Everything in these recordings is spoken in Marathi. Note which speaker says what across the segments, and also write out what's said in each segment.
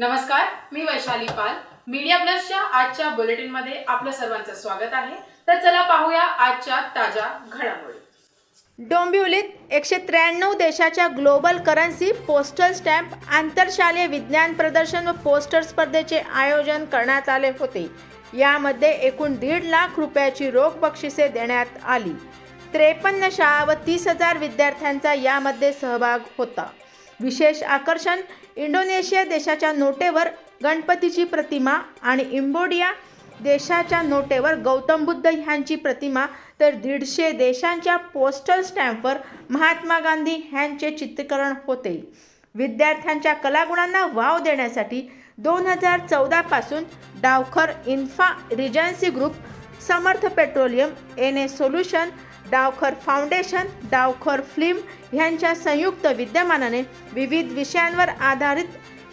Speaker 1: नमस्कार मी वैशाली पाल. मीडिया प्लसच्या आजच्या बुलेटिनमध्ये आपलं सर्वांचं स्वागत आहे. तर चला पाहूया आजच्या ताज्या घडामोडी.
Speaker 2: डोंबिवलीत एकशे त्र्याण्णव देशाच्या ग्लोबल करन्सी पोस्टल स्टॅम्प आंतरशालेय विज्ञान प्रदर्शन व पोस्टर स्पर्धेचे आयोजन करण्यात आले होते. यामध्ये एकूण दीड लाख रुपयाची रोख बक्षिसे देण्यात आली. त्रेपन्न शाळा व तीस हजार विद्यार्थ्यांचा यामध्ये सहभाग होता. विशेष आकर्षण इंडोनेशिया देशाच्या नोटेवर गणपतीची प्रतिमा आणि इंबोडिया देशाच्या नोटेवर गौतम बुद्ध ह्यांची प्रतिमा तर दीडशे देशांच्या पोस्टल स्टॅम्पवर महात्मा गांधी ह्यांचे चित्रीकरण होते. विद्यार्थ्यांच्या कलागुणांना वाव देण्यासाठी दोन हजार चौदापासून Davkhar infra regency group Samarth petroleum N A solution Davkhar foundation Davkhar film ह्यांच्या संयुक्त विद्यमानाने विविध विषयांवर आधारित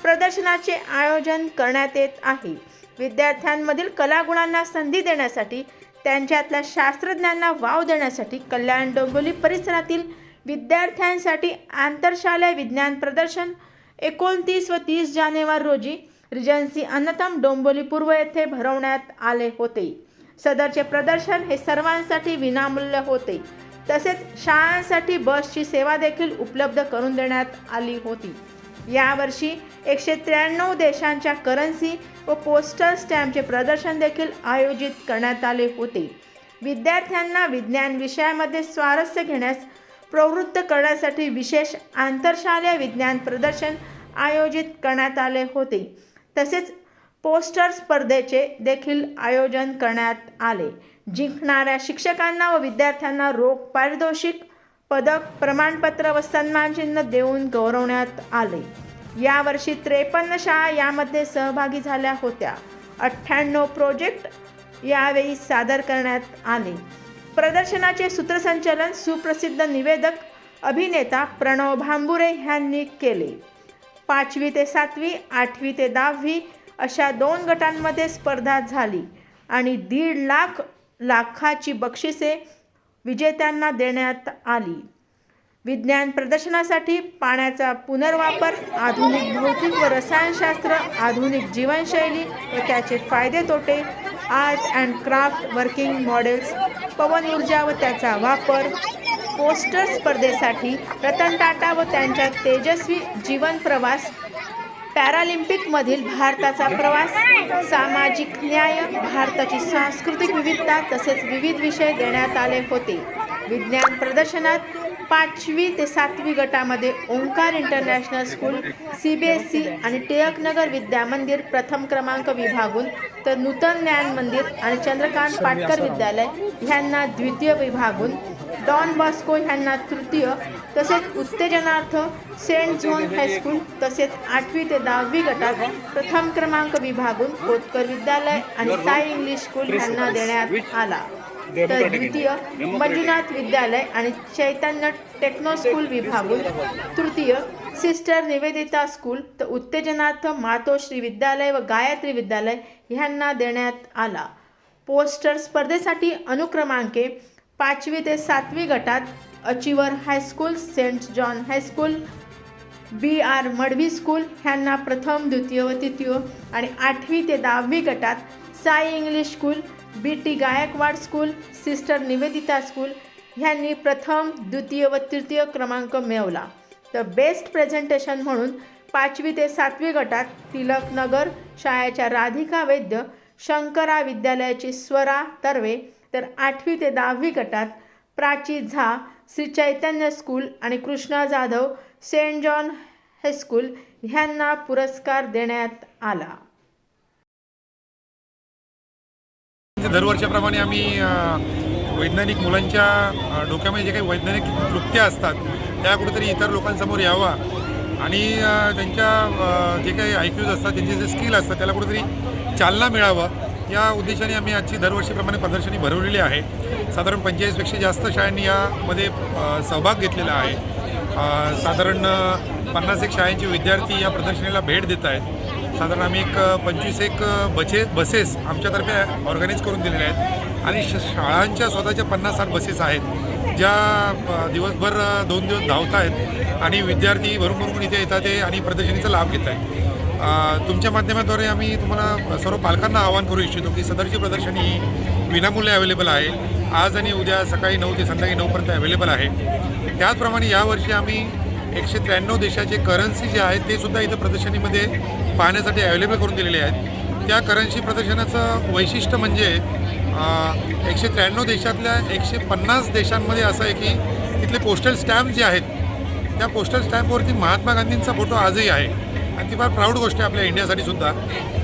Speaker 2: प्रदर्शनाचे आयोजन करण्यात येत आहे. विद्यार्थ्यांमधील कलागुणांना संधी देण्यासाठी त्यांच्यातल्या शास्त्रज्ञांना वाव देण्यासाठी कल्याण डोंबिवली परिसरातील विद्यार्थ्यांसाठी आंतरशालेय विज्ञान प्रदर्शन एकोणतीस व तीस जानेवारी रोजी रिजन्सी अन्नतम डोंबिवली पूर्व येथे भरवण्यात आले होते. सदरचे प्रदर्शन हे सर्वांसाठी विनामूल्य होते. तसेच शाळांसाठी बसची सेवा देखील उपलब्ध करून देण्यात आली होती. यावर्षी एकशे त्र्याण्णव देशांच्या करन्सी व पोस्टल स्टॅम्पचे प्रदर्शन देखील आयोजित करण्यात आले होते. विद्यार्थ्यांना विज्ञान विषयामध्ये स्वारस्य घेण्यास प्रवृत्त करण्यासाठी विशेष आंतरशालेय विज्ञान प्रदर्शन आयोजित करण्यात आले होते. तसेच पोस्टर स्पर्धेचे देखील आयोजन करण्यात आले. जिंकणाऱ्या शिक्षकांना व विद्यार्थ्यांना रोख पारितोषिक पदक प्रमाणपत्र व सन्मानचिन्ह देऊन गौरवण्यात आले. यावर्षी त्रेपन्न शाळा यामध्ये सहभागी झाल्या होत्या. अठ्ठ्याण्णव प्रोजेक्ट यावेळी सादर करण्यात आले. प्रदर्शनाचे सूत्रसंचालन सुप्रसिद्ध निवेदक अभिनेता प्रणव भांबुरे ह्यांनी केले. पाचवी ते सातवी आठवी ते दहावी अशा दोन गटांमध्ये स्पर्धा झाली आणि दीड लाख लाखाची बक्षिसे विजेत्यांना देण्यात आली. विज्ञान प्रदर्शनासाठी पाण्याचा पुनर्वापर आधुनिक भौतिक व रसायनशास्त्र आधुनिक जीवनशैली व त्याचे फायदे तोटे art and craft working models पवन ऊर्जा व त्याचा वापर पोस्टर स्पर्धेसाठी रतन टाटा व त्यांच्या तेजस्वी जीवन प्रवास पॅरालिम्पिकमधील भारताचा प्रवास सामाजिक न्याय भारताची सांस्कृतिक विविधता तसेच विविध विषय देण्यात आले होते. विज्ञान प्रदर्शनात पाचवी ते सातवी गटामध्ये Omkar international school C B S C आणि टिळकनगर विद्यामंदिर प्रथम क्रमांक विभागून तर नूतन ज्ञान मंदिर आणि चंद्रकांत पाटकर विद्यालय ह्यांना द्वितीय विभागून डॉन बॉस्को ह्यांना तृतीय तसेच उत्तेजनार्थ सेंट झोन हायस्कूल तसेच आठवी ते दहावी गटात प्रथम क्रमांक विभागून कोतकर विद्यालय आणि साई इंग्लिश स्कूल ह्यांना देण्यात आला. तर द्वितीय मंजुनाथ विद्यालय आणि चैतन्य टेक्नो स्कूल विभागून तृतीय सिस्टर निवेदिता स्कूल तर उत्तेजनार्थ मातोश्री विद्यालय व गायत्री विद्यालय ह्यांना देण्यात आला. पोस्टर स्पर्धेसाठी अनुक्रमांके पाचवी ते सातवी गटात achiever high school saint John high school B R Madvi school ह्यांना प्रथम द्वितीय व तृतीय आणि आठवी ते दहावी गटात Sai English school B T Gaikwad school sister Nivedita school ह्यांनी प्रथम द्वितीय व तृतीय क्रमांक मिळवला. तर बेस्ट प्रेझेंटेशन म्हणून पाचवी ते सातवी गटात तिलकनगर शाळेच्या राधिका वैद्य शंकरा विद्यालयाची स्वरा तर्वे तर आठवी ते दहावी गटात प्राची झा श्री चैतन्य स्कूल आणि Krishna Jadhav saint John high school ह्यांना पुरस्कार देण्यात आला.
Speaker 3: दरवर्षाप्रमाणे आम्ही वैज्ञानिक मुलांच्या डोक्यामध्ये जे काही वैज्ञानिक कृत्या असतात त्या कुठेतरी इतर लोकांसमोर यावा. आणि त्यांच्या जे काही आयक्यूज असतात त्यांचे जे स्किल असतात त्याला कुठेतरी चालना मिळावं. या उद्देशाने आम्ही आजची दरवर्षीप्रमाणे प्रदर्शनी भरवलेली आहे. साधारण पंचेचाळीसपेक्षा जास्त शाळांनी यामध्ये सहभाग घेतलेला आहे. साधारण पन्नास एक शाळांचे विद्यार्थी या प्रदर्शनीला भेट देत आहेत. साधारण आम्ही एक पंचवीस एक बचे बसेस आमच्यातर्फे ऑर्गनाईज करून दिलेल्या आहेत. आणि श शाळांच्या स्वतःच्या पन्नास साठ बसेस आहेत ज्या दिवसभर दोन दिवस धावत आहेत आणि विद्यार्थी भरून भरून इथे येतात आहे आणि प्रदर्शनीचा लाभ घेत आहेत तुमच्या माध्यमाद्वारे आम्ही तुम्हाला सर्व पालकांना आवाहन करू इच्छितो की सदरची प्रदर्शनी ही विनामूल्य अवेलेबल आहे. आज आणि उद्या सकाळी नऊ ते संध्याकाळी नऊपर्यंत अवेलेबल आहे. त्याचप्रमाणे यावर्षी आम्ही एकशे त्र्याण्णव देशाचे करन्सी जे आहेत ते सुद्धा इथं प्रदर्शनीमध्ये पाहण्यासाठी अवेलेबल करून दिलेले आहेत. त्या करन्सी प्रदर्शनाचं वैशिष्ट्य म्हणजे एकशे त्र्याण्णव देशातल्या एकशे पन्नास देशांमध्ये असं आहे की तिथले पोस्टल स्टॅम्प जे आहेत त्या पोस्टल स्टॅम्पवरती महात्मा गांधींचा फोटो आजही आहे. आणि ती फार प्राऊड गोष्ट आहे आपल्या इंडियासाठी सुद्धा.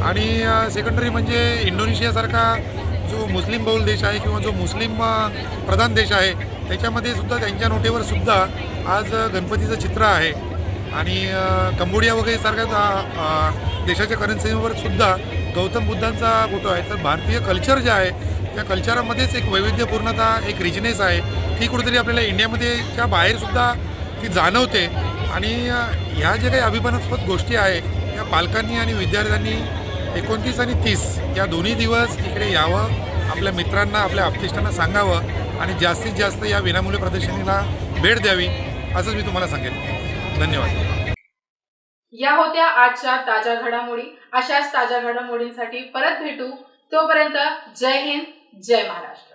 Speaker 3: आणि सेकंडरी म्हणजे इंडोनेशियासारखा जो मुस्लिम बहुल देश आहे किंवा जो मुस्लिम प्रधान देश आहे त्याच्यामध्ये सुद्धा त्यांच्या नोटेवर सुद्धा आज गणपतीचं चित्र आहे. आणि कंबोडिया वगैरे सारख्या देशाच्या करन्सीवर सुद्धा गौतम बुद्धांचा फोटो आहे. तर भारतीय कल्चर जे आहे त्या कल्चरामध्येच एक वैविध्यपूर्णता एक रिचनेस आहे. ती कुठेतरी आपल्याला इंडियामध्येच्या बाहेरसुद्धा ती जाणवते. आणि ह्या ज्या काही अभिमानास्पद गोष्टी आहेत त्या पालकांनी आणि विद्यार्थ्यांनी एकोणतीस आणि तीस या दोन्ही दिवस इकडे यावं आपल्या मित्रांना आपल्या आपतिष्टांना सांगावं आणि जास्तीत जास्त या विनामूल्य प्रदर्शनीला भेट द्यावी असंच मी तुम्हाला सांगेन. धन्यवाद.
Speaker 1: या होत्या आजच्या ताज्या घडामोडी. अशाच ताज्या घडामोडींसाठी परत भेटू. तोपर्यंत जय हिंद जय महाराष्ट्र.